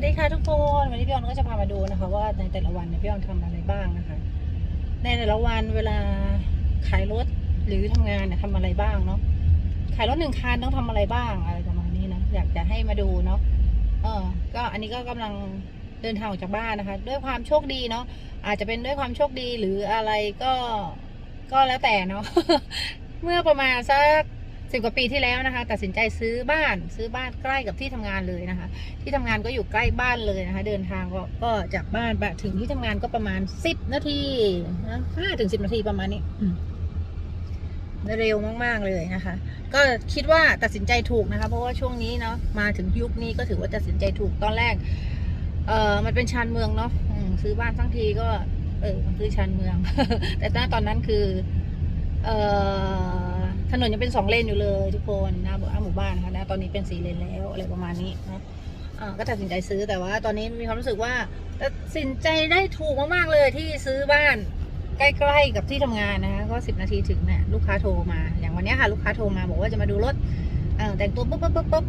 วัสดีค่ะทุกคนวันนี้พี่ออนก็จะพามาดูนะคะ ว่าในแต่ละวันเนี่ยพี่ออนทำอะไรบ้างนะคะ ในแต่ละวันเวลาขายรถหรือทำงานเนี่ยทำอะไรบ้างเนาะขายรถหนึ่งคันต้องทำอะไรบ้างอะไรประมาณนี้นะอยากจะให้มาดูเนาะเออ ก็อันนี้ก็กำลังเดินทางออกจากบ้านนะคะ ด้วยความโชคดีเนาะอาจจะเป็นด้วยความโชคดีหรืออะไรก็ก็แล้วแต่เนาะเมื่อประมาณสัก สิบกว่าปีที่แล้วนะคะ ตัดสินใจซื้อบ้านซื้อบ้านใกล้กับที่ทำงานเลยนะคะ ที่ทำงานก็อยู่ใกล้บ้านเลยนะคะ เดินทางก็ก็จากบ้านไปถึงที่ทำงานก็ประมาณสิบนาทีนะห้าถึงสิบนาทีประมาณนี้เร็วมาก ๆ เลยนะคะ ก็คิดว่าตัดสินใจถูกนะคะ เพราะว่าช่วงนี้เนาะมาถึงยุคนี้ก็ถือว่าตัดสินใจถูกตอนแรก เออมันเป็นชานเมืองเนาะซื้อบ้านทั้งทีก็ เออมันคือชานเมือง แต่ตอนนั้นคือ เออ ถนนยังเป็นสองเลนอยู่เลยทุกคนหน้าหมู่บ้านนะคะนะตอนนี้เป็นสี่เลนแล้วอะไรประมาณนี้นะก็ตัดสินใจซื้อแต่ว่าตอนนี้มีความรู้สึกว่าตัดสินใจได้ถูกมากๆเลยที่ซื้อบ้านใกล้ๆกับที่ทำงานนะคะก็สิบนาทีถึงเนี่ยลูกค้าโทรมา อย่างวันนี้ค่ะลูกค้าโทรมาบอกว่าจะมาดูรถแต่งตัวปุ๊บปุ๊บปุ๊บปุ๊บ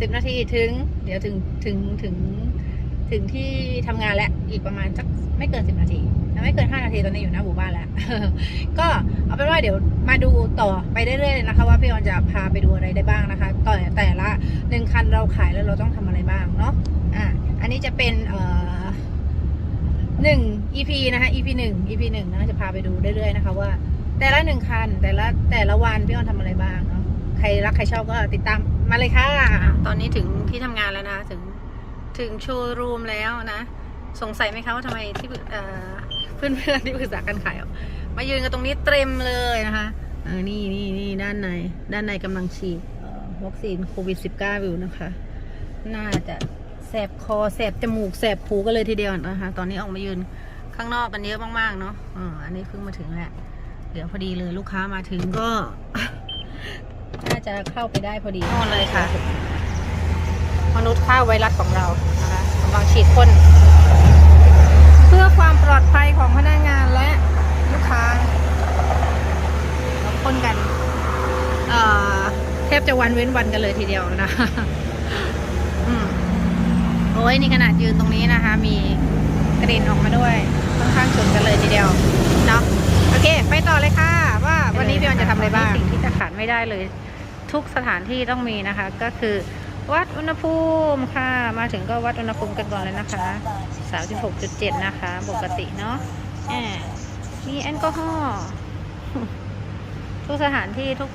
สิบนาทีถึง เดี๋ยวถึงถึงถึงถึง ถึงที่ทำงานแล้วอีกประมาณสักไม่เกินสิบนาทีไม่เกินห้านาทีตอนนี้อยู่หน้าหมู่บ้านแล้ว ก็เอาเป็นว่าเดี๋ยวมาดูต่อไปเรื่อยๆเลยนะคะ ว่าพี่ออนจะพาไปดูอะไรได้บ้างนะคะ ต่อแต่ละหนึ่งคันเราขายแล้วเราต้องทำอะไรบ้างเนาะอะอันนี้จะเป็นเอ่อหนึ่ง EP นะคะ EP หนึ่ง EP หนึ่งนะจะพาไปดูเรื่อยๆนะคะว่า แต่ละหนึ่งคันแต่ละแต่ละวันพี่ออนทำอะไรบ้างเนาะใครรักใครชอบก็ติดตามมาเลยค่ะ ตอนนี้ถึงที่ทำงานแล้วนะถึง ถึงโชว์รูมแล้วนะ สงสัยไหมคะว่าทำไมที่ปรึกเอ่อเพื่อนที่ปรึกษาการขายอะมายืนกันตรงนี้เต็มเลยนะคะเออนี่นี่นี่ด้านใน ด้านในกำลังฉีดวัคซีนโควิด -19 อยู่นะคะ น่าจะแสบคอแสบจมูกแสบหูกันเลยทีเดียวนะคะ ตอนนี้ออกมายืนข้างนอกกันเยอะมากๆเนาะอ่าอันนี้เพิ่งมาถึงแหละเดี๋ยวพอดีเลยลูกค้ามาถึงก็ น่าจะเข้าไปได้พอดีนอนเลยค่ะ มนุษย์ฆ่าไวรัสของเรานะคะกำลังฉีดพ่นเพื่อความปลอดภัยของพนักงานและลูกค้าพ่นกันเอ่อแทบจะวันเว้นวันกันเลยทีเดียวนะโอ้ยนี่ขนาดยืนตรงนี้นะคะ มีกลิ่นออกมาด้วยค่อนข้างชนกันเลยทีเดียวเนาะโอเค ไปต่อเลยค่ะ ว่าวันนี้พี่ออนจะทำอะไรบ้างสิ่งที่จะขาดไม่ได้เลย ทุกสถานที่ต้องมีนะคะ ก็คือ วัดอุณหภูมิค่ะ มาถึงก็วัดอุณหภูมิกันก่อนเลยนะคะ 36.7 นะคะ ปกติเนาะมีแอลกอฮอล์ทุกสถานที่ทุก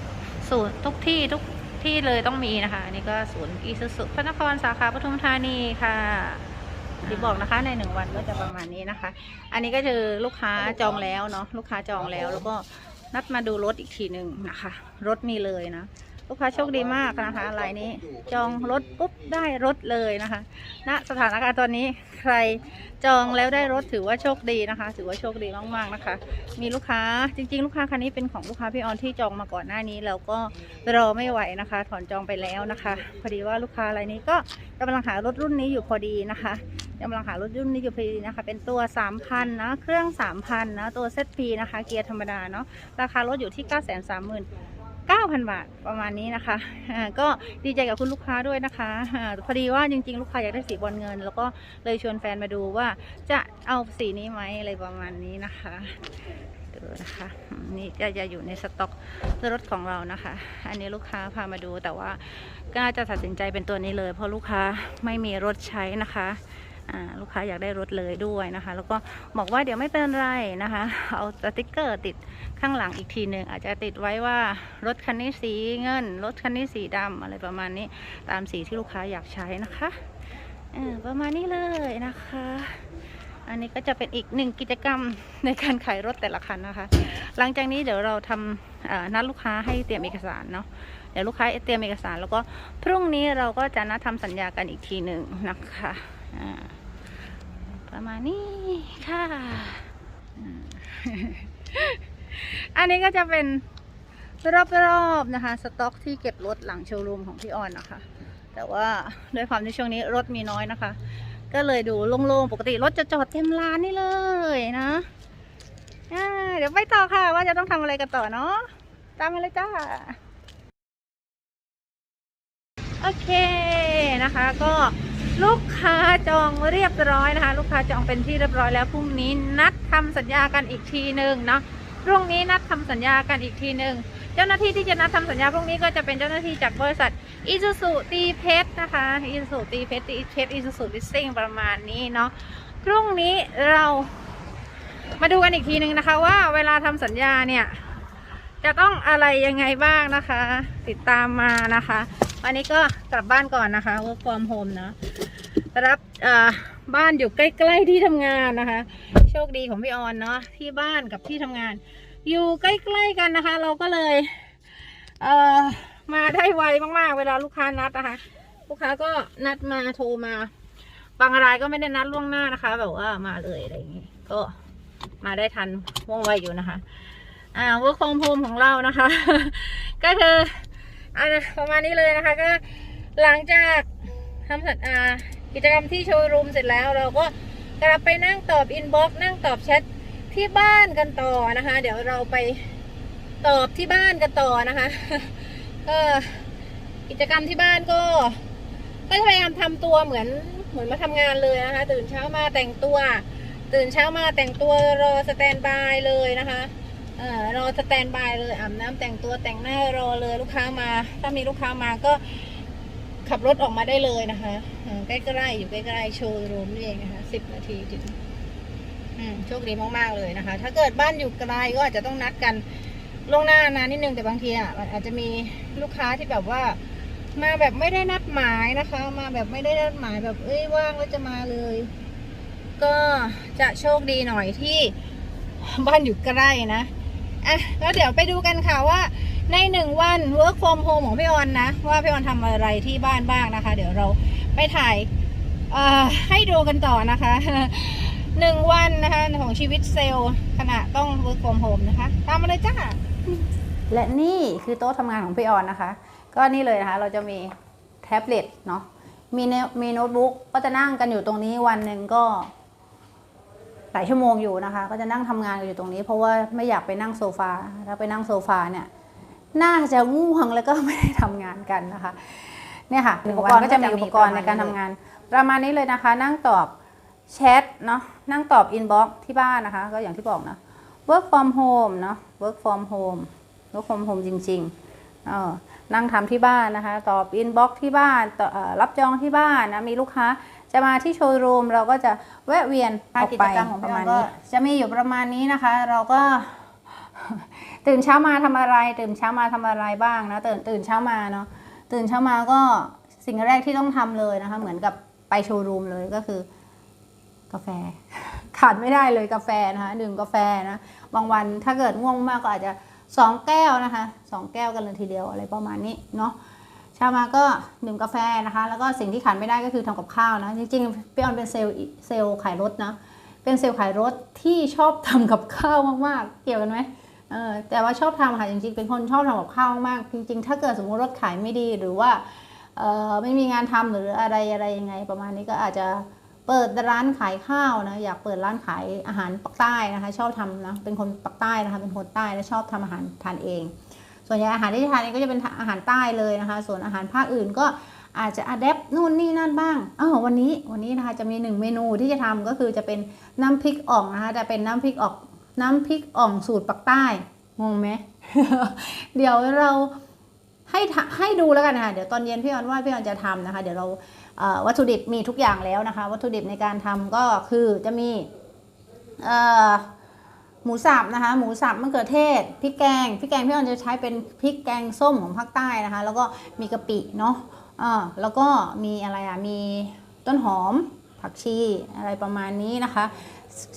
ศูนย์ทุกที่ทุกที่เลยต้องมีนะคะ อันนี้ก็ศูนย์อีสุสุพระนครสาขาปทุมธานีค่ะที่บอกนะคะในหนึ่งวันก็จะประมาณนี้นะคะ อันนี้ก็คือลูกค้าจองแล้วเนาะลูกค้าจองแล้วแล้วก็นัดมาดูรถอีกทีหนึ่งนะคะ รถมีเลยนะ ลูกค้าโชคดีมากนะคะรายนี้จองรถปุ๊บได้รถเลยนะคะณสถานการณ์ตอนนี้ใครจองแล้วได้รถถือว่าโชคดีนะคะ ถือว่าโชคดีมากๆนะคะ มีลูกค้าจริง ๆ ลูกค้าคันนี้เป็นของลูกค้าพี่ออนที่จองมาก่อนหน้านี้ แล้วก็รอไม่ไหวนะคะ ถอนจองไปแล้วนะคะ พอดีว่าลูกค้ารายนี้ก็กำลังหารถรุ่นนี้อยู่พอดีนะคะกำลังหารถรุ่นนี้อยู่พอดีนะคะ เป็นตัว 3,000นะเครื่อง 3,000นะตัวเซตพีนะคะ เกียร์ธรรมดาเนาะราคารถอยู่ที่ 9 3 0 0 0 0 9,000 บาทประมาณนี้นะคะก็ดีใจกับคุณลูกค้าด้วยนะคะพอดีว่าจริง ๆ ลูกค้าอยากได้สีบอลเงิน แล้วก็เลยชวนแฟนมาดูว่าจะเอาสีนี้ไหมอะไรประมาณนี้นะคะดูนะคะนี่จะจะอยู่ในสต็อกรถของเรานะคะ อันนี้ลูกค้าพามาดูแต่ว่าก็น่าจะตัดสินใจเป็นตัวนี้เลย เพราะลูกค้าไม่มีรถใช้นะคะ ลูกค้าอยากได้รถเลยด้วยนะคะ แล้วก็บอกว่าเดี๋ยวไม่เป็นไรนะคะ เอาสติกเกอร์ติดข้างหลังอีกทีหนึ่งอาจจะติดไว้ว่ารถคันนี้สีเงิน รถคันนี้สีดำอะไรประมาณนี้ตามสีที่ลูกค้าอยากใช้นะคะประมาณนี้เลยนะคะ อันนี้ก็จะเป็นอีกหนึ่งกิจกรรมในการขายรถแต่ละคันนะคะ หลังจากนี้เดี๋ยวเราทำนัดลูกค้าให้เตรียมเอกสารเนาะเดี๋ยวลูกค้าเตรียมเอกสารแล้วก็พรุ่งนี้เราก็จะนัดทำสัญญากันอีกทีหนึ่งนะคะ ประมาณนี้ค่ะ อันนี้ก็จะเป็นรอบๆนะคะ สต็อกที่เก็บรถหลังโชว์รูมของพี่ออนนะคะ แต่ว่าด้วยความที่ช่วงนี้รถมีน้อยนะคะ ก็เลยดูโล่งๆ ปกติรถจะจอดเต็มร้านนี่เลยนะเดี๋ยวไปต่อค่ะ ว่าจะต้องทำอะไรกันต่อเนาะตามมาเลยจ้า โอเคนะคะก็ ลูกค้าจองเรียบร้อยนะคะ ลูกค้าจองเป็นที่เรียบร้อยแล้วพรุ่งนี้นัดทำสัญญากันอีกทีหนึ่งเนาะพรุ่งนี้นัดทำสัญญากันอีกทีหนึ่งเจ้าหน้าที่ที่จะนัดทำสัญญาพรุ่งนี้ก็จะเป็นเจ้าหน้าที่จากบริษัทอิซูซุตีเพชรนะคะอิซูซุตีเพชรตีเพชรอิซูซุลิสซิ่งประมาณนี้เนาะพรุ่งนี้เรามาดูกันอีกทีหนึ่งนะคะว่าเวลาทำสัญญาเนี่ยจะต้องอะไรยังไงบ้างนะคะ ติดตามมานะคะ วันนี้ก็กลับบ้านก่อนนะคะ work from home เนอะ รับบ้านอยู่ใกล้ ๆที่ทำงานนะคะ โชคดีของพี่ออนเนาะที่บ้านกับที่ทำงาน อยู่ใกล้ๆกันนะคะ เราก็เลยเอ่อมาได้ไวมากๆ เวลาลูกค้านัดนะคะ ลูกค้าก็นัดมาโทรมา บางรายก็ไม่ได้นัดล่วงหน้านะคะ แบบว่ามาเลยอะไรอย่างงี้ก็มาได้ทันว่องไวอยู่นะคะ อ่า work from home ของเรานะคะ ก็คืออ่าประมาณนี้เลยนะคะ ก็หลังจากทำสัญอ่า กิจกรรมที่โชว์รูมเสร็จแล้วเราก็กลับไปนั่งตอบอินบ็อกซ์นั่งตอบแชทที่บ้านกันต่อนะคะ เดี๋ยวเราไปตอบที่บ้านกันต่อนะคะก็กิจกรรมที่บ้านก็ ก็พยายามทำตัวเหมือนเหมือนมาทำงานเลยนะคะ ตื่นเช้ามาแต่งตัว ตื่นเช้ามาแต่งตัวรอสแตนบายเลยนะคะเอ่อรอสแตนบายเลยอาบน้ำแต่งตัวแต่งหน้ารอเลยลูกค้ามา ถ้ามีลูกค้ามาก็ ขับรถออกมาได้เลยนะคะใกล้ๆอยู่ใกล้ๆโชว์รูมนี่เองนะคะสิบนาทีถึงอืมโชคดีมากๆเลยนะคะ ถ้าเกิดบ้านอยู่ไกลก็อาจจะต้องนัดกันล่วงหน้านานนิดนึงแต่บางทีอะอาจจะมีลูกค้าที่แบบว่า มาแบบไม่ได้นัดหมายนะคะ มาแบบไม่ได้นัดหมายแบบเอ้ยว่างแล้วจะมาเลย ก็จะโชคดีหน่อยที่บ้านอยู่ใกล้นะอะแล้วเดี๋ยวไปดูกันค่ะว่า ในหนึ่งวัน work from home ของพี่ออนนะ ว่าพี่ออนทำอะไรที่บ้านบ้างนะคะ เดี๋ยวเราไปถ่ายให้ดูกันต่อนะคะหนึ่งวันนะคะ ของชีวิตเซลล์ขณะต้อง work from home นะคะ ตามมาเลยจ้า และนี่คือโต๊ะทำงานของพี่ออนนะคะ ก็นี่เลยนะคะ เราจะมีแท็บเล็ตเนาะมีเนมีโน้ตบุ๊กก็จะนั่งกันอยู่ตรงนี้วันหนึ่งก็หลายชั่วโมงอยู่นะคะ ก็จะนั่งทำงานกันอยู่ตรงนี้ เพราะว่าไม่อยากไปนั่งโซฟาถ้าไปนั่งโซฟาเนี่ย น่าจะง่วงแล้วก็ไม่ได้ทำงานกันนะคะเนี่ยค่ะอุปกรณ์ก็จะมีอุปกรณ์ในการทำงาน ประมาณนี้เลยนะคะ นั่งตอบแชทเนาะนั่งตอบอินบ็อกที่บ้านนะคะ ก็อย่างที่บอกนะ work from home เนาะ work from home work from home จริงๆเออนั่งทำที่บ้านนะคะ ตอบอินบ็อกที่บ้านตอเอ่อรับจองที่บ้านนะมีลูกค้าจะมาที่โชว์รูมเราก็จะแวะเวียนออกไปประมาณนี้จะมีอยู่ประมาณนี้นะคะ เราก็ ตื่นเช้ามาทำอะไร ตื่นเช้ามาทำอะไรบ้างนะตื่นตื่นเช้ามาเนาะตื่นเช้ามาก็สิ่งแรกที่ต้องทำเลยนะคะ เหมือนกับไปโชว์รูมเลยก็คือกาแฟ ขาดไม่ได้เลยกาแฟนะคะดื่มกาแฟนะบางวันถ้าเกิดง่วงมากก็อาจจะสองแก้วนะคะสองแก้วกันเลยทีเดียวอะไรประมาณนี้เนาะเช้ามาก็ดื่มกาแฟนะคะ แล้วก็สิ่งที่ขาดไม่ได้ก็คือทำกับข้าวนะจริงๆพี่ออนเป็นเซลล์เซลล์ขายรถนะเป็นเซลล์ขายรถที่ชอบทำกับข้าวมากๆ เกี่ยวกันไหม แต่ว่าชอบทำค่ะจริงๆเป็นคนชอบทำกับข้าวมาก จริง ๆ ถ้าเกิดสมมติรถขายไม่ดีหรือว่าเออไม่มีงานทำหรืออะไรอะไรยังไง ประมาณนี้ก็อาจจะเปิดร้านขายข้าวนะอยากเปิดร้านขายอาหารปักใต้นะคะ ชอบทำนะเป็นคนปักใต้นะคะเป็นคนใต้และชอบทำอาหารทานเอง ส่วนใหญ่อาหารที่ทานเองก็จะเป็นอาหารใต้เลยนะคะ ส่วนอาหารภาคอื่นก็อาจจะอัดแอปนู่นนี่นั่นบ้างอ้าววันนี้วันนี้นะคะจะมีหนึ่งเมนูที่จะทำก็คือจะเป็นน้ำพริกอ่องนะคะแต่เป็นน้ำพริกอ่อง น้ำพริกอ่องสูตรปักใต้ งงไหม เดี๋ยวเราให้ให้ดูแล้วกันนะคะเดี๋ยวตอนเย็นพี่ออนว่าพี่ออนจะทำนะคะ เดี๋ยวเราเวัตถุดิบมีทุกอย่างแล้วนะคะ วัตถุดิบในการทำก็คือจะมีหมูสับนะคะ หมูสับมะเขือเทศพริกแกงพริกแกงพี่ออนจะใช้เป็นพริกแกงส้มของภาคใต้นะคะ แล้วก็มีกะปิเนาะอ่าแล้วก็มีอะไรอะมีต้นหอม ผักชีอะไรประมาณนี้นะคะ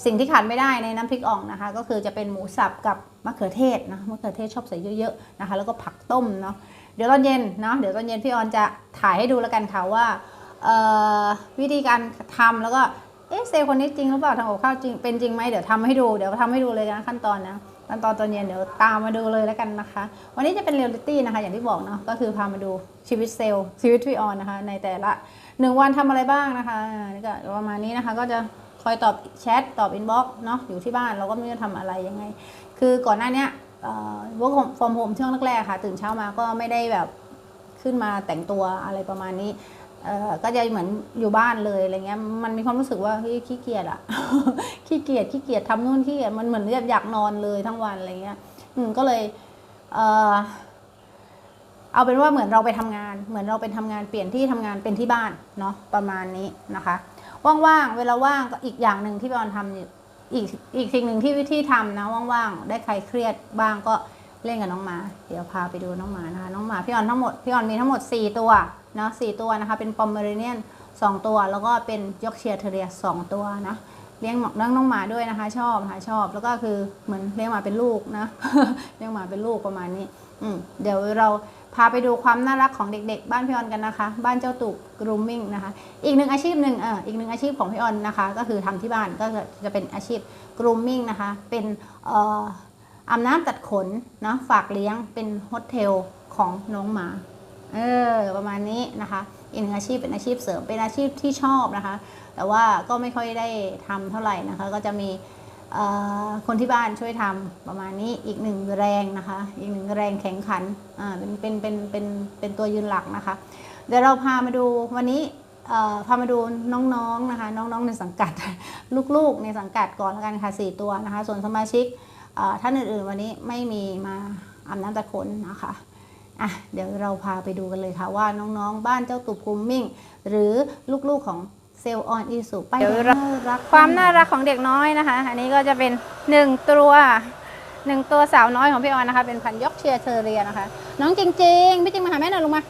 สิ่งที่ขาดไม่ได้ในน้ำพริกอ่องนะคะ ก็คือจะเป็นหมูสับกับมะเขือเทศนะมะเขือเทศชอบใส่เยอะๆนะคะ แล้วก็ผักต้มเนาะเดี๋ยวตอนเย็นเนาะเดี๋ยวตอนเย็นพี่ออนจะถ่ายให้ดูแล้วกันค่ะว่าวิธีการทำแล้วก็เอ๊ะเซลคนนี้จริงหรือเปล่าทำกับข้าวจริงเป็นจริงไหมเดี๋ยวทำให้ดูเดี๋ยวทำให้ดูเลยนะขั้นตอนนะขั้นตอนตอนเย็นเดี๋ยวตามมาดูเลยแล้วกันนะคะ วันนี้จะเป็นเรียลลิตี้นะคะ อย่างที่บอกเนาะก็คือพามาดูชีวิตเซลล์ชีวิตพี่ออนนะคะ ในแต่ละ หนึ่งวันทำอะไรบ้างนะคะนี่ก็ประมาณนี้นะคะ ก็จะคอยตอบแชทตอบอินบ็อกซ์เนาะอยู่ที่บ้านเราก็ไม่รู้จะทำอะไรยังไง คือก่อนหน้านี้เอ่อ work from home ช่วงแรกๆค่ะ ตื่นเช้ามาก็ไม่ได้แบบขึ้นมาแต่งตัวอะไรประมาณนี้ก็จะเหมือนอยู่บ้านเลยอะไรเงี้ย มันมีความรู้สึกว่าเฮ้ยขี้เกียจอะขี้เกียจขี้เกียจทำนู่นขี้เกียจมันเหมือนอยากอยากนอนเลยทั้งวันอะไรเงี้ย อืมก็เลย เอาเป็นว่าเหมือนเราไปทำงาน เหมือนเราไปทำงานเปลี่ยนที่ทำงานเป็นที่บ้านเนาะประมาณนี้นะคะ ว่างๆเวลาว่างก็อีกอย่างหนึ่งที่พี่ออนทำอยู่อีกอีกสิ่งหนึ่งที่วิธีทำนะว่างๆได้ใครเครียดบ้างก็เล่นกับน้องหมา เดี๋ยวพาไปดูน้องหมานะคะน้องหมาพี่ออนทั้งหมดพี่ออนมีทั้งหมด 4 ตัวเนาะสี่ตัวนะคะ เป็นปอมเมอเรเนียน2ตัว แล้วก็เป็นยอกเชียร์เทเรียสองตัวนะเลี้ยงหมอกน้องน้องหมาด้วยนะคะ ชอบนะคะชอบแล้วก็คือเหมือนเลี้ยงหมาเป็นลูกนะเลี้ยงหมาเป็นลูกประมาณนี้ อืมเดี๋ยวเรา พาไปดูความน่ารักของเด็กๆ บ้านพี่ออนกันนะคะ บ้านเจ้าตุก grooming นะคะ อีกหนึ่งอาชีพหนึ่งเอออีกหนึ่งอาชีพของพี่ออนนะคะ ก็คือทำที่บ้านก็จะเป็นอาชีพ grooming นะคะ เป็นเอ่ออาบน้ำตัดขนนะฝากเลี้ยงเป็นโฮเทลของน้องหมา เออประมาณนี้นะคะอีกหนึ่งอาชีพเป็นอาชีพเสริมเป็นอาชีพที่ชอบนะคะ แต่ว่าก็ไม่ค่อยได้ทำเท่าไหร่นะคะ ก็จะมี คนที่บ้านช่วยทำประมาณนี้อีกหนึ่งแรงนะคะ อีกหนึ่งแรงแข็งขันเป็นเป็นเป็นเป็นเป็นตัวยืนหลักนะคะ เดี๋ยวเราพามาดูวันนี้พามาดูน้องๆนะคะน้องๆในสังกัดลูกๆ ในสังกัดก่อนแล้วกันค่ะสี่ตัวนะคะ ส่วนสมาชิกท่านอื่นๆวันนี้ไม่มีมาอาบน้ำตะขนนะคะอะเดี๋ยวเราพาไปดูกันเลยค่ะว่าน้องๆ บ้านเจ้าตุบกุมมิ่ง หรือลูกๆของ เซลออนอีสุไปเดี๋ยวเรารักความน่ารักของเด็กน้อยนะคะ อันนี้ก็จะเป็นหนึ่งตัวหนึ่งตัวสาวน้อยของพี่ออนนะคะ เป็นพันธุ์ยอกเชียร์เทอร์เรียนะคะ น้องจริงๆพี่จริงมาหาแม่หน่อยลงมา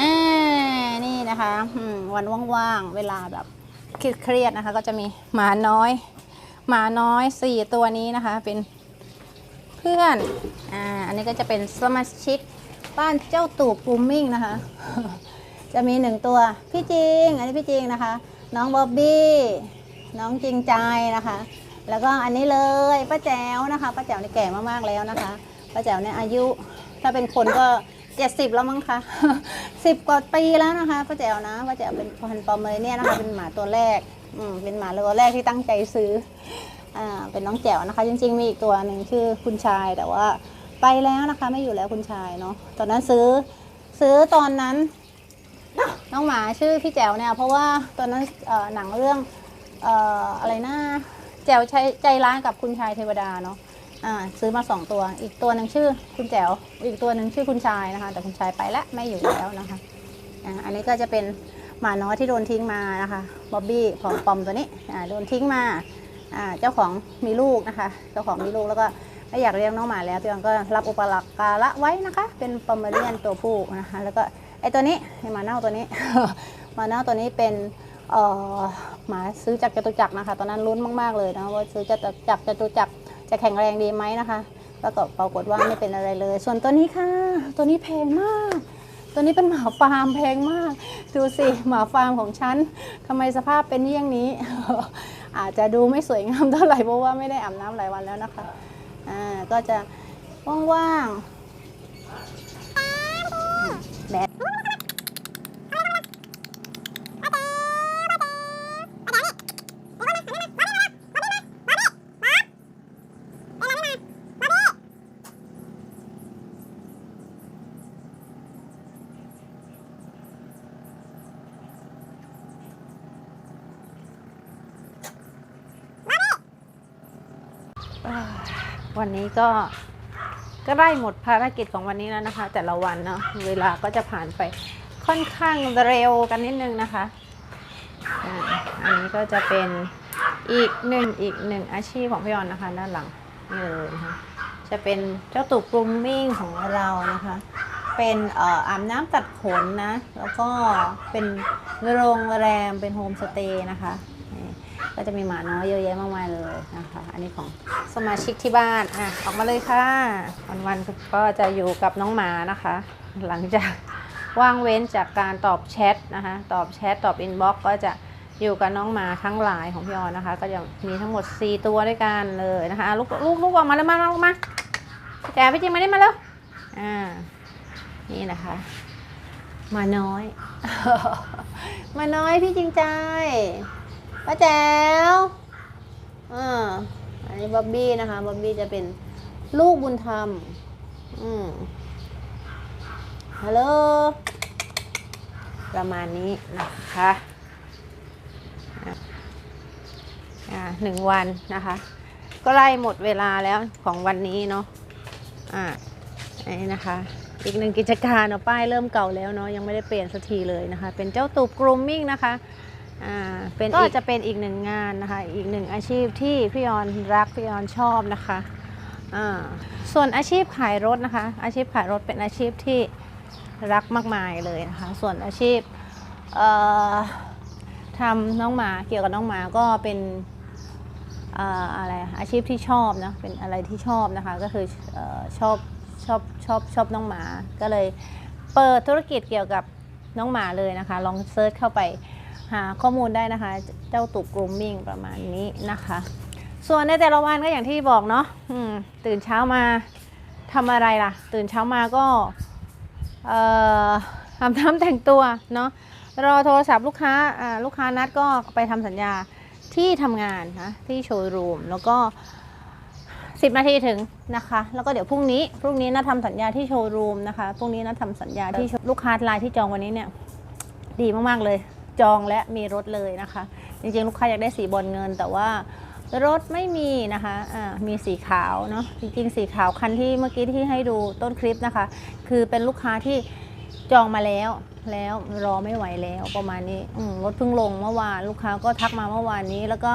อ่านี่นะคะอืมวันว่างๆ เวลาแบบเครียดๆนะคะ ก็จะมีหมาน้อยหมาน้อยสี่ตัวนี้นะคะ เป็นเพื่อนอ่าอันนี้ก็จะเป็นสมาชิกบ้านเจ้าตูบกูมมิ่งนะคะ จะมีหนึ่งตัวพี่จริง อันนี้พี่จริงนะคะ น้องบ๊อบบี้น้องจริงใจนะคะ แล้วก็อันนี้เลยป้าแจ๋วนะคะป้าแจ๋วนี่แก่มากๆแล้วนะคะป้าแจ๋วเนี่ยอายุถ้าเป็นคนก็เจ็ดสิบแล้วมั้งคะสิบกว่าปีแล้วนะคะป้าแจ๋วนะป้าแจ๋วเป็นพันปอมเมอเรเนี่ยนนะคะเป็นหมาตัวแรกอืมเป็นหมาตัวแรกที่ตั้งใจซื้ออ่าเป็นน้องแจ๋วนะคะ จริง ๆ มีอีกตัวหนึ่งชื่อคุณชายแต่ว่าไปแล้วนะคะ ไม่อยู่แล้วคุณชายเนาะตอนนั้นซื้อซื้อตอนนั้น น้องหมาชื่อพี่แจ๋วเนี่ยเพราะว่าตอนนั้นหนังเรื่องออะไรนะแจ๋วใจร้ายกับคุณชายเทวดาเนาะซื้อมาสองตัว อีกตัวหนึ่งชื่อคุณแจ๋วอีกตัวหนึ่งชื่อคุณชายนะคะ แต่คุณชายไปแล้วไม่อยู่แล้วนะคะอันนี้ก็จะเป็นหมาน้อยที่โดนทิ้งมานะคะบ๊อบบี้ของปอมตัวนี้โดนทิ้งมาเจ้าของมีลูกนะคะ เจ้าของมีลูกแล้วก็ไม่อยากเลี้ยงน้องหมาแล้วพี่ออนก็รับอุปการะไว้นะคะ เป็นปอมเมเรียนตัวผู้นะคะแล้วก็ ไอตัวนี้ไอหมาเน่าตัวนี้ หมาเน่าตัวนี้เป็นเอ่อหมาซื้อจากจตุจักรนะคะ ตอนนั้นลุ้นมากๆเลยนะว่าซื้อจากจากจตุจักรจะแข็งแรงดีไหมนะคะปรากฏปรากฏว่าไม่เป็นอะไรเลย ส่วนตัวนี้ค่ะ ตัวนี้แพงมาก ตัวนี้เป็นหมาฟาร์มแพงมาก ดูสิหมาฟาร์มของฉันทำไมสภาพเป็นเยี่ยงนี้ อาจจะดูไม่สวยงามเท่าไหร่เพราะว่าไม่ได้อาบน้ำหลายวันแล้วนะคะอ่าก็จะว่างๆแดด อ่า วันนี้ก็ก็ได้หมดภารกิจของวันนี้แล้วนะคะ แต่ละวันเนาะเวลาก็จะผ่านไปค่อนข้างเร็วกันนิดนึงนะคะอันนี้ก็จะเป็นอีกหนึ่งอีกหนึ่งอาชีพของพี่ออนนะคะ ด้านหลังนี่เลยนะคะจะเป็นเจ้าตูบกรูมมิ่งของเรานะคะ เป็นอออาบน้ำตัดขนนะ แล้วก็เป็นโรงแรมเป็นโฮมสเตย์นะคะ ก็จะมีหมาน้อยเยอะแยะมากมายเลยนะคะ อันนี้ของสมาชิกที่บ้านอะออกมาเลยค่ะวันๆก็จะอยู่กับน้องหมานะคะ หลังจากว่างเว้นจากการตอบแชทนะคะ ตอบแชทตอบอินบ็อกก็จะอยู่กับน้องหมาทั้งหลายของพี่ออนนะคะ ก็จะมีทั้งหมด 4 ตัวด้วยกันเลยนะคะลูกลูกลูกออกมาเลยมาลูกมาแจพี่จริงมาได้มาแล้วอ่านี่นะคะมาน้อย มาน้อยพี่จริงใจ ป้าแจ๋วอ่าอันนี้บ๊อบบี้นะคะบ๊อบบี้จะเป็นลูกบุญธรรม อืมฮัลโหลประมาณนี้นะคะอ่าหนึ่งวันนะคะ ก็ไล่หมดเวลาแล้วของวันนี้เนาะอ่าอันนี้นะคะ อีกหนึ่งกิจการเนาะป้ายเริ่มเก่าแล้วเนาะยังไม่ได้เปลี่ยนสักทีเลยนะคะ เป็นเจ้าตูบกรูมมิ่งนะคะ อ่าเป็นก็จะเป็นอีกหนึ่งงานนะคะ อีกหนึ่งอาชีพที่พี่ออนรักพี่ออนชอบนะคะอ่าส่วนอาชีพขายรถนะคะ อาชีพขายรถเป็นอาชีพที่รักมากมายเลยนะคะ ส่วนอาชีพเอ่อทำน้องหมาเกี่ยวกับน้องหมาก็เป็นเอ่ออะไรอะอาชีพที่ชอบนะเป็นอะไรที่ชอบนะคะก็คือเออชอบชอบชอบชอบน้องหมา ก็เลยเปิดธุรกิจเกี่ยวกับน้องหมาเลยนะคะ ลองเซิร์ชเข้าไป หาข้อมูลได้นะคะ เจ้าตุกกรูมมิ่งประมาณนี้นะคะ ส่วนในแต่ละวันก็อย่างที่บอกเนาะตื่นเช้ามาทำอะไรล่ะ ตื่นเช้ามาก็เอ่อทำน้ำแต่งตัวเนาะรอโทรศัพท์ลูกค้าอ่าลูกค้านัดก็ไปทำสัญญาที่ทำงานนะที่โชว์รูมแล้วก็ 10 นาทีถึงนะคะ แล้วก็เดี๋ยวพรุ่งนี้พรุ่งนี้นัดทำสัญญาที่โชว์รูมนะคะพรุ่งนี้นัดทำสัญญาที่ลูกค้ารายที่จองวันนี้เนี่ยดีมาก ๆ เลย จองและมีรถเลยนะคะ จริงๆ ลูกค้าอยากได้สีบอลเงิน แต่ว่ารถไม่มีนะคะอ่ามีสีขาวเนาะจริงๆ สีขาวคันที่เมื่อกี้ที่ให้ดูต้นคลิปนะคะ คือเป็นลูกค้าที่จองมาแล้วแล้วรอไม่ไหวแล้วประมาณนี้รถเพิ่งลงเมื่อวานลูกค้าก็ทักมาเมื่อวานนี้ แล้วก็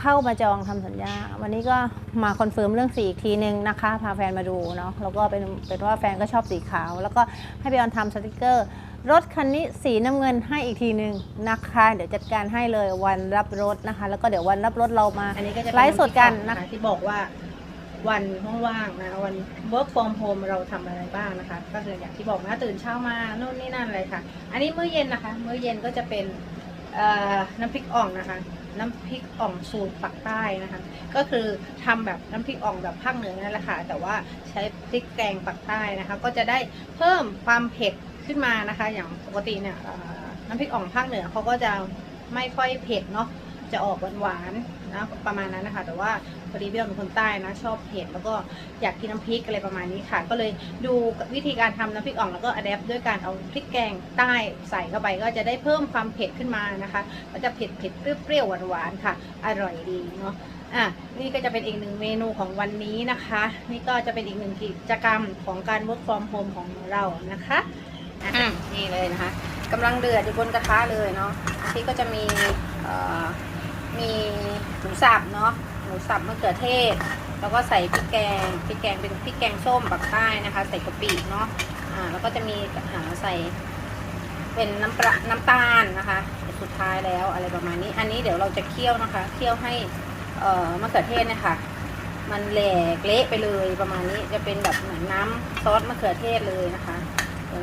เข้ามาจองทำสัญญา วันนี้ก็มาคอนเฟิร์มเรื่องสีอีกทีนึงนะคะพาแฟนมาดูเนาะแล้วก็เป็นเป็นว่าแฟนก็ชอบสีขาว แล้วก็ให้พี่ออนทำสติกเกอร์ รถคันนี้สีน้ำเงินให้อีกทีหนึ่งนะคะ เดี๋ยวจัดการให้เลยวันรับรถนะคะ แล้วก็เดี๋ยววันรับรถเรามาอันนี้ก็จะไลฟ์สดกันนะนะคะที่บอกว่าวันว่างๆนะวัน work from home เราทำอะไรบ้างนะคะ ก็คืออย่างที่บอกนะตื่นเช้ามาโน่นนี่นั่นอะไรค่ะ อันนี้มื้อเย็นนะคะ มื้อเย็นก็จะเป็นเอ่อน้ำพริกอ่องนะคะ น้ำพริกอ่องสูตรปักใต้นะคะ ก็คือทำแบบน้ำพริกอ่องแบบภาคเหนือนั่นแหละค่ะแต่ว่าใช้พริกแกงปักใต้นะคะ ก็จะได้เพิ่มความเผ็ด ขึ้นมานะคะ อย่างปกติเนี่ยน้ำพริกอ่องภาคเหนือเขาก็จะไม่ค่อยเผ็ดเนาะจะออกหวานๆนะประมาณนั้นนะคะ แต่ว่าพอดีพี่เราเป็นคนใต้นะชอบเผ็ดแล้วก็อยากกินน้ำพริกอะไรประมาณนี้ค่ะ ก็เลยดูวิธีการทำน้ำพริกอ่องแล้วก็อัดแอปด้วยการเอาพริกแกงใต้ใส่เข้าไปก็จะได้เพิ่มความเผ็ดขึ้นมานะคะก็จะเผ็ดเผ็ดๆเปรี้ยวๆหวานๆค่ะ อร่อยดีเนาะอะนี่ก็จะเป็นอีกหนึ่งเมนูของวันนี้นะคะ นี่ก็จะเป็นอีกหนึ่งกิจกรรมของการ work from home ของเรานะคะ อะนี่เลยนะคะกำลังเดือดอยู่บนกระทะเลยเนาะอันที่ก็จะมีเอ่อมีหมูสับเนาะหมูสับมะเขือเทศ แล้วก็ใส่พริกแกงพริกแกงเป็นพริกแกงส้มปักใต้นะคะ ใส่กะปิเนาะอ่าแล้วก็จะมีหาใส่เป็นน้ำปลาน้ำตาลนะคะสุดท้ายแล้วอะไรประมาณนี้ อันนี้เดี๋ยวเราจะเคี่ยวนะคะเคี่ยวให้เอ่อมะเขือเทศเนะคะมันแหลกเละไปเลยประมาณนี้จะเป็นแบบเหมือนน้ำซอสมะเขือเทศเลยนะคะ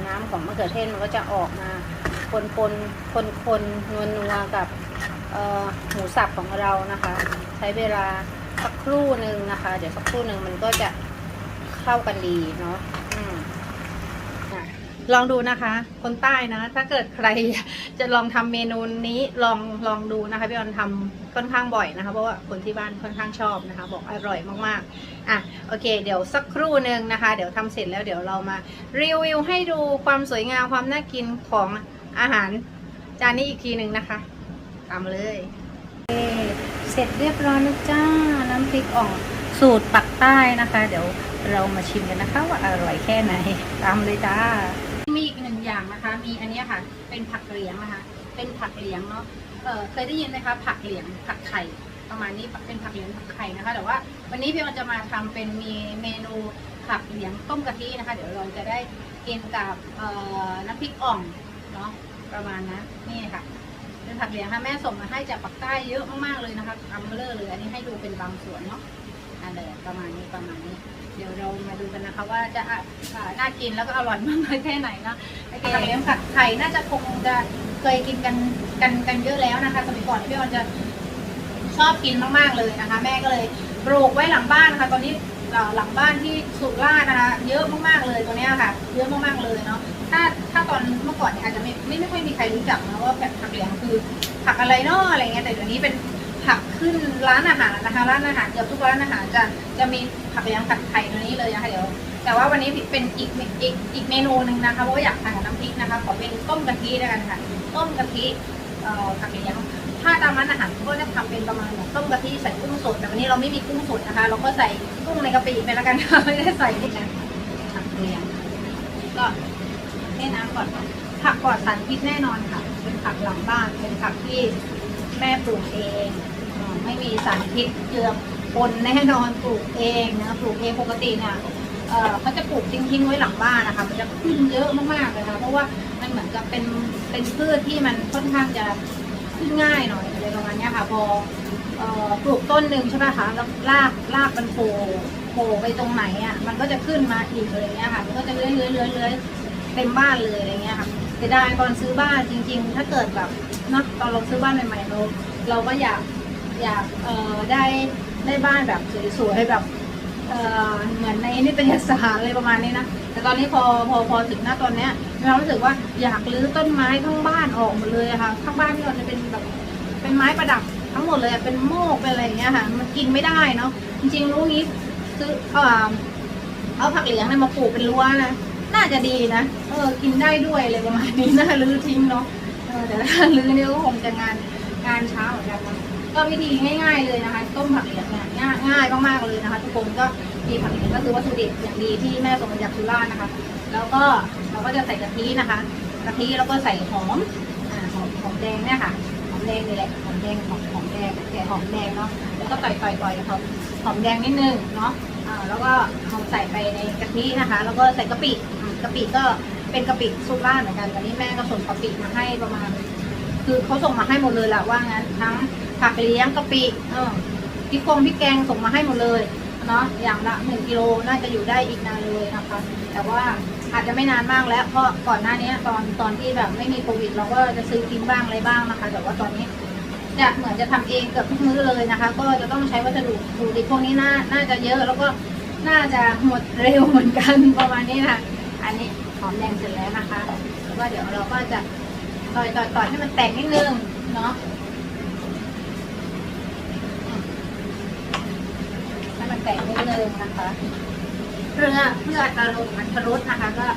น้ำของมะเขือเทศมันก็จะออกมาคนปนคนคนนัวนัวๆกับหมูสับของเรานะคะ ใช้เวลาสักครู่หนึ่งนะคะ เดี๋ยวสักครู่หนึ่งมันก็จะเข้ากันดีเนาะ ลองดูนะคะ คนใต้นะ ถ้าเกิดใครจะลองทำเมนูนี้ลองลองดูนะคะพี่ออนทำค่อนข้างบ่อยนะคะ เพราะว่าคนที่บ้านค่อนข้างชอบนะคะ บอกอร่อยมากๆอะโอเค เดี๋ยวสักครู่หนึ่งนะคะ เดี๋ยวทำเสร็จแล้วเดี๋ยวเรามารีวิวให้ดูความสวยงามความน่ากินของอาหารจานนี้อีกทีหนึ่งนะคะตามเลยเสร็จเรียบร้อยแล้วจ้าน้ำพริกอ่องสูตรปักใต้นะคะ เดี๋ยวเรามาชิมกันนะคะว่าอร่อยแค่ไหน ตามเลยจ้า มีอีกหนึ่งอย่างนะคะ มีอันนี้ค่ะ เป็นผักเหลียงนะคะ เป็นผักเหลียงเนาะเออเคยได้ยินไหมคะ ผักเหลียงผักไข่ประมาณนี้เป็นผักเหลียงผักไข่นะคะ แต่ว่าวันนี้พี่มันจะมาทำเป็นมีเมนูผักเหลียงต้มกะทินะคะ เดี๋ยวเราจะได้กินกับน้ำพริกอ่องเนาะประมาณนั้นนี่ค่ะ เป็นผักเหลียงค่ะแม่ส่งมาให้จากปักใต้เยอะมากๆเลยนะคะอัมเบลอเลย อันนี้ให้ดูเป็นบางส่วนเนาะอันเดียประมาณนี้ประมาณนี้ เดี๋ยวเรามาดูกันนะคะว่าจะอะอ่าน่ากินแล้วก็อร่อยมากน้อยแค่ไหนเนาะไอ้ผักเหลียงผักไข่น่าจะคงจะเคยกินกันกันกันเยอะแล้วนะคะสมัยก่อนพี่ออนจะชอบกินมากๆเลยนะคะ แม่ก็เลยปลูกไว้หลังบ้านนะคะตอนนี้เอ่อหลังบ้านที่สุราษฎร์นะคะเยอะมากๆเลยตัวเนี้ยค่ะ เยอะมากๆเลยเนาะถ้าถ้าตอนเมื่อก่อนเนี่ยอาจจะไม่ไม่ไม่ค่อยมีใครรู้จักนะว่าแบบผักเหลียงคือผักอะไรเนาะอะไรเงี้ยแต่เดี๋ยวนี้เป็น ผักขึ้นร้านอาหารนะคะ ร้านอาหารเกือบทุกร้านอาหารจะจะมีผักเหลียงผัดไข่ตัวนี้เลยนะคะเดี๋ยว แต่ว่าวันนี้เป็นอีกอีกอีกเมนูหนึ่งนะคะเพราะว่าอยากทานกับน้ำพริกนะคะขอเป็นต้มกะทิแล้วกันค่ะต้มกะทิเอ่อผักเหลียงถ้าตามร้านอาหารก็จะทำเป็นประมาณแบบต้มกะทิใส่กุ้งสดแต่วันนี้เราไม่มีกุ้งสดนะคะ เราก็ใส่กุ้งในกะปิไปแล้วกันค่ะไม่ได้ใส่นี่นะผักเหลียงก็ให้น้ำก่อนผักปลอดสารพิษแน่นอนค่ะ เป็นผักหลังบ้านเป็นผักที่แม่ปลูกเอง ไม่มีสารพิษเจือปนแน่นอนปลูกเองนะปลูกเองปกติเนี่ยเอ่อเขาจะปลูกทิ้งๆไว้หลังบ้านนะคะมันจะขึ้นเยอะมากๆเลยค่ะเพราะว่ามันเหมือนกับเป็นเป็นพืชที่มันค่อนข้างจะขึ้นง่ายหน่อยอะไรประมาณนี้ค่ะพอเอ่อปลูกต้นหนึ่งใช่ไหมคะแล้วรากรากมันโผล่โผล่ไปตรงไหนอะมันก็จะขึ้นมาอีกอะไรเงี้ยค่ะมันก็จะเลื้อยเลื้อยเลื้อยเลื้อยเต็มบ้านเลยอะไรเงี้ยค่ะเสียดายตอนซื้อบ้านจริง ๆ ถ้าเกิดแบบนะตอนเราซื้อบ้านใหม่ๆเราเราก็อยาก อยากเอ่อได้ได้บ้านแบบสวยๆแบบเอ่อเหมือนในนิตยสารอะไรประมาณนี้นะแต่ตอนนี้พอพอพอถึงหน้าตอนเนี้ยมีควารู้สึกว่าอยากรื้อต้นไม้ข้างบ้านออกหมดเลยอะค่ะข้างบ้านที่เราจะเป็นแบบเป็นไม้ประดับทั้งหมดเลยเป็นโมกเป็นอะไรอย่างเงี้ยค่ะมันกินไม่ได้เนาะจริงๆรู้งี้ซื้อเอ่อเอาผักเหลียงเนี่ยมาปลูกเป็นรั้วนะน่าจะดีนะเออกินได้ด้วยอะไรประมาณนี้น่ารื้อทิ้งเนาะเออแต่ถ้ารื้อเนี่ยก็คงจะงานงานเช้าเหมือนกันนะ ก็วิธีง่ายๆเลยนะคะ ต้มผักเหลียงเนี่ยง่ายง่ายมากๆเลยนะคะ ทุกคนก็มีผักเหลียงก็คือวัตถุดิบอย่างดีที่แม่ส่งมาจากสุราษฎร์นะคะ แล้วก็เราก็จะใส่กะทินะคะกะทิแล้วก็ใส่หอมอ่าหอมหอมแดงเนี่ยค่ะหอมแดงนี่แหละหอมแดงหอมหอมแดงแก่หอมแดงเนาะแล้วก็ต่อยต่อยต่อยหอมหอมแดงนิดนึงเนาะอ่าแล้วก็เอาใส่ไปในกะทินะคะ แล้วก็ใส่กะปิกะปิก็เป็นกะปิสุราษฎร์เหมือนกันวันนี้แม่ก็ส่งกะปิมาให้ประมาณ คือเขาส่งมาให้หมดเลยแหละว่างั้นทั้งผักเลี้ยงกะปิเออพริกกงพริกแกงส่งมาให้หมดเลยเนาะอย่างละหนึ่งกิโลน่าจะอยู่ได้อีกนานเลยนะคะแต่ว่าอาจจะไม่นานมากแล้วเพราะก่อนหน้านี้ตอนตอนที่แบบไม่มีโควิด เราก็จะซื้อกินบ้างอะไรบ้างนะคะ แต่ว่าตอนนี้จะเหมือนจะทำเองเกือบทุกมื้อเลยนะคะ ก็จะต้องใช้วัสดุสูตรพวกนี้น่าน่าจะเยอะแล้วก็น่าจะหมดเร็วเหมือนกันประมาณนี้นะะอันนี้หอมแดงเสร็จแล้วนะคะแล้วก็เดี๋ยวเราก็จะ ต่อยต่อยต่อยให้มันแตกนิดนึงเนาะให้มันแตกนิดนึงนะคะเพื่อเพื่ออารมณ์มันทรสนะคะ ก็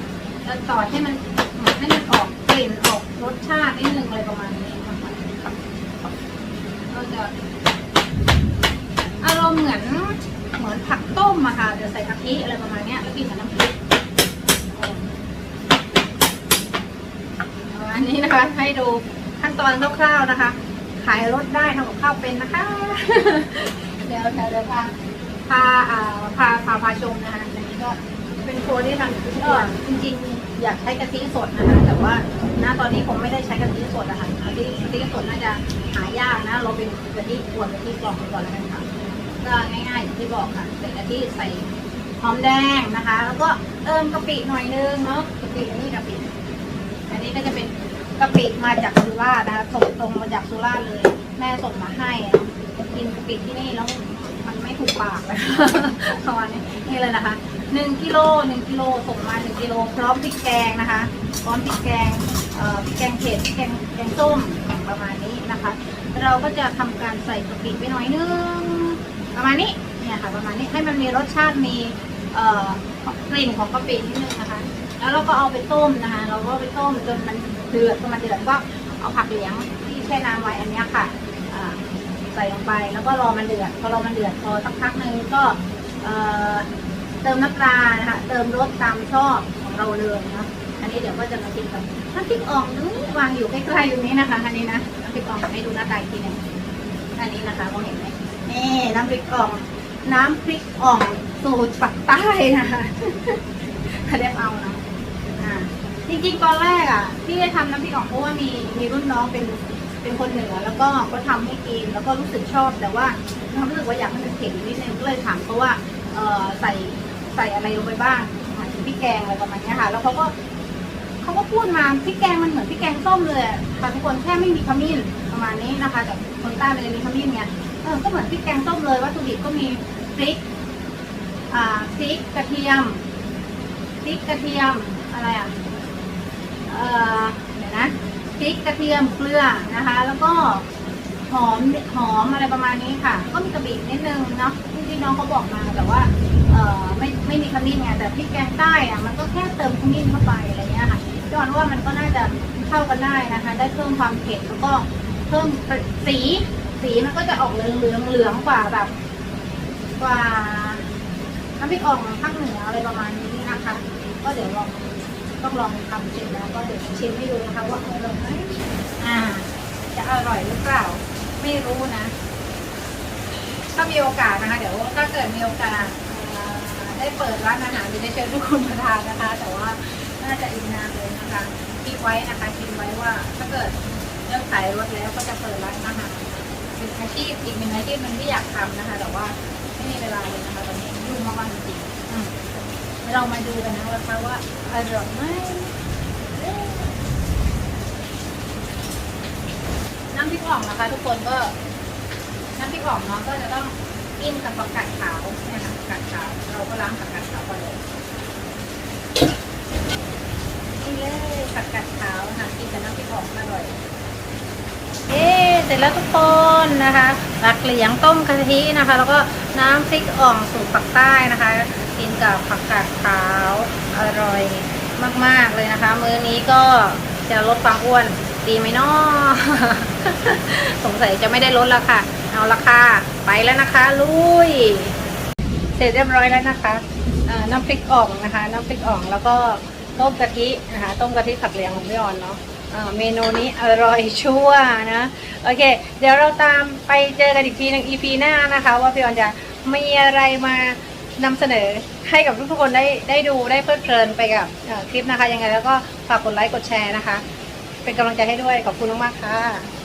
จะต่อยให้มันเหมือนให้มันออกกลิ่นออกรสชาตินิดนึงอะไรประมาณนี้นะคะก็จะอารมณ์เหมือนเหมือนผักต้มอะค่ะจะใส่กะทิอะไรประมาณนี้แล้วกินกับน้ำพริก อันนี้นะคะ ให้ดูขั้นตอนคร่าวๆนะคะ ขายรถได้ทำกับข้าวเป็นนะคะ เดี๋ยวเดี๋ยวเดี๋ยวพาพาอ่าพาพาพาชมนะคะอันนี้ก็เป็นครัวที่ทำทุกอย่างจริงๆ อยากใช้กะทิสดนะคะ แต่ว่าณตอนนี้ผมไม่ได้ใช้กะทิสดนะคะกะทิกะทิสดน่าจะหายากนะ เราเป็นกะทิขวดกะทิกล่องไปก่อนแล้วกันค่ะก็ง่ายๆอย่างที่บอกค่ะใส่กะทิใส่หอมแดงนะคะ แล้วก็เติมกะปิหน่อยนึงเนาะกะปิอันนี้กะปิ อันนี้ก็จะเป็น กะปิมาจากสุราษฎร์นะคะส่งตรงมาจากสุราษฎร์เลย แม่ส่งมาให้กินกะปิที่นี่แล้วมันไม่ถูกปากเลยประมาณนี้นี่เลยนะคะหนึ่งกิโลหนึ่งกิโลส่งมาหนึ่งกิโลพร้อมพริกแกงนะคะ พร้อมพริกแกงเอ่อพริกแกงเผ็ดพริกแกงแกงส้มประมาณนี้นะคะ เราก็จะทำการใส่กะปิไปหน่อยนึงประมาณนี้เนี่ยค่ะประมาณนี้ให้มันมีรสชาติมีเอ่อกลิ่นของกะปินิดนึงนะคะ แล้วเราก็เอาไปต้มนะคะ เราก็ไปต้มจนมันเดือดพอมันเดือดก็เอาผักเหลียงที่แช่น้ำไว้อันนี้ค่ะใส่ลงไปแล้วก็รอมันเดือดพอรอมันเดือดพอสักพักหนึ่งก็เติมน้ำปลานะคะเติมรสตามชอบของเราเลยนะอันนี้เดี๋ยวก็จะมากินกับน้ำพริกอ่องนู้นวางอยู่ใกล้ๆอยู่นี้นะคะอันนี้นะน้ำพริกอ่องให้ดูหน้าตาอีกทีหนึงอันนี้นะคะมองเห็นไหมนี่น้ำพริกอ่องน้ำพริกอ่องสูตรปักใต้นะคะเรียกเอานะ จริงๆ ตอนแรกอะที่ได้ทำน้ำพริกอ่องเพราะว่ามีมีรุ่นน้องเป็นเป็นคนเหนือแล้วก็เขาทำให้กินแล้วก็รู้สึกชอบแต่ว่าทำรู้สึกว่าอยากให้มันเผ็ดนิดนึงก็เลยถามเขาว่าเออใส่ใส่อะไรลงไปบ้างหายถึงพริกแกงอะไรประมาณนี้ค่ะแล้วเขาก็เขาก็พูดมาพริกแกงมันเหมือนพริกแกงส้มเลยค่ะทุกคนแค่ไม่มีขมิ้นประมาณนี้นะคะแต่คนใต้มันจะมีขมิ้นไงเออก็เหมือนพริกแกงส้มเลยวัตถุดิบก็มีพริกอ่าพริกกระเทียมพริกกระเทียมอะไรอะ เอ่อเดี๋ยวนะพริกกระเทียมเกลือนะคะ แล้วก็หอมหอมอะไรประมาณนี้ค่ะ ก็มีกระบี่นิดนึงเนาะที่น้องเขาบอกมาแต่ว่าเอ่อไม่ไม่มีขมิ้นไงแต่พริกแกงใต้อะมันก็แค่เติมขมิ้นเข้าไปอะไรเงี้ยค่ะพี่อนว่ามันก็น่าจะเข้ากันได้นะคะ ได้เพิ่มความเผ็ดแล้วก็เพิ่มสีสีมันก็จะออกเหลืองเหลืองเหลืองกว่าแบบ กว่าน้ำพริกอ่องภาคเหนืออะไรประมาณนี้นะคะ ก็เดี๋ยวลอง ต้องลองทำชิมแล้วก็เดี๋ยวชิมให้ดูนะคะว่าอร่อยไหมอ่า จะอร่อยหรือเปล่า ไม่รู้นะ ถ้ามีโอกาสนะคะ เดี๋ยวถ้าเกิดมีโอกาสได้เปิดร้านอาหารจะได้เชิญทุกคนมาทานนะคะ แต่ว่าน่าจะอีกนานเลยนะคะคิดไว้นะคะคิดไว้ว่าถ้าเกิดเริ่มขายรถแล้วก็จะเปิดร้านอาหารเป็นอาชีพอีกหนึ่งอาชีพหนึงที่อยากทำนะคะ แต่ว่าไม่มีเวลาเลยนะคะตอนนี้ยุ่งมากๆจริง เรามาดูกันนะว่าว่าอร่อยไหมน้ำพริกอ่องนะคะ ทุกคนก็ น้ำพริกอ่องเนาะก็จะต้องกินกับผักกาดขาวเนี่ยค่ะผักกาดขาวเราก็ล้างผักกาดขาวก่อนเลยนี่เลยผักกาดขาวนะคะกินกับน้ำพริกอ่องอร่อยเอ๊เสร็จแล้วทุกคนนะคะผักเหลียงต้มกะทินะคะ แล้วก็น้ำพริกอ่องสูตรปักใต้นะคะ กินกับผักกาด ขาวอร่อยมาก ๆ เลยนะคะ มื้อนี้ก็จะลดความอ้วน ดีไหมเนาะสงสัยจะไม่ได้ลดแล้วค่ะ เอาละค่ะ ไปแล้วนะคะ ลุย เสร็จเรียบร้อยแล้วนะคะน้ำพริกอ่องนะคะ น้ำพริกอ่องแล้วก็ต้มกะทินะคะต้มกะทิผักเหลียงของพี่ออนเนาะเมนูนี้อร่อยชั่วนะ โอเค เดี๋ยวเราตามไปเจอกันอีกทีหนึง EP หน้านะคะ ว่าพี่ออนจะมีอะไรมา นำเสนอให้กับทุกๆคนได้ได้ดูได้เพลิดเพลินไปกับคลิปนะคะ ยังไงแล้วก็ฝากกดไลค์กดแชร์นะคะ เป็นกำลังใจให้ด้วยขอบคุณมากๆค่ะ